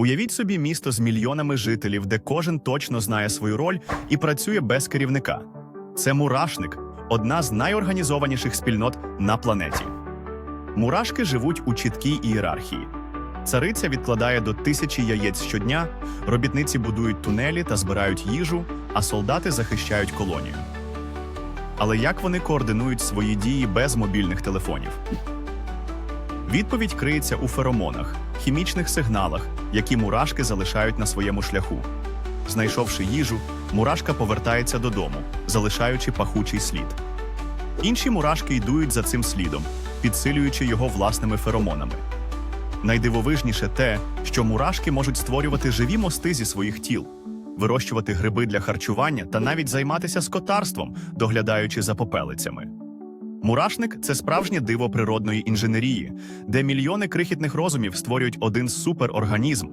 Уявіть собі місто з мільйонами жителів, де кожен точно знає свою роль і працює без керівника. Це мурашник одна з найорганізованіших спільнот на планеті. Мурашки живуть у чіткій ієрархії. Цариця відкладає до тисячі яєць щодня, робітниці будують тунелі та збирають їжу, а солдати захищають колонію. Але як вони координують свої дії без мобільних телефонів? Відповідь криється у феромонах, хімічних сигналах, які мурашки залишають на своєму шляху. Знайшовши їжу, мурашка повертається додому, залишаючи пахучий слід. Інші мурашки йдуть за цим слідом, підсилюючи його власними феромонами. Найдивовижніше те, що мурашки можуть створювати живі мости зі своїх тіл, вирощувати гриби для харчування та навіть займатися скотарством, доглядаючи за попелицями. Мурашник це справжнє диво природної інженерії, де мільйони крихітних розумів створюють один суперорганізм,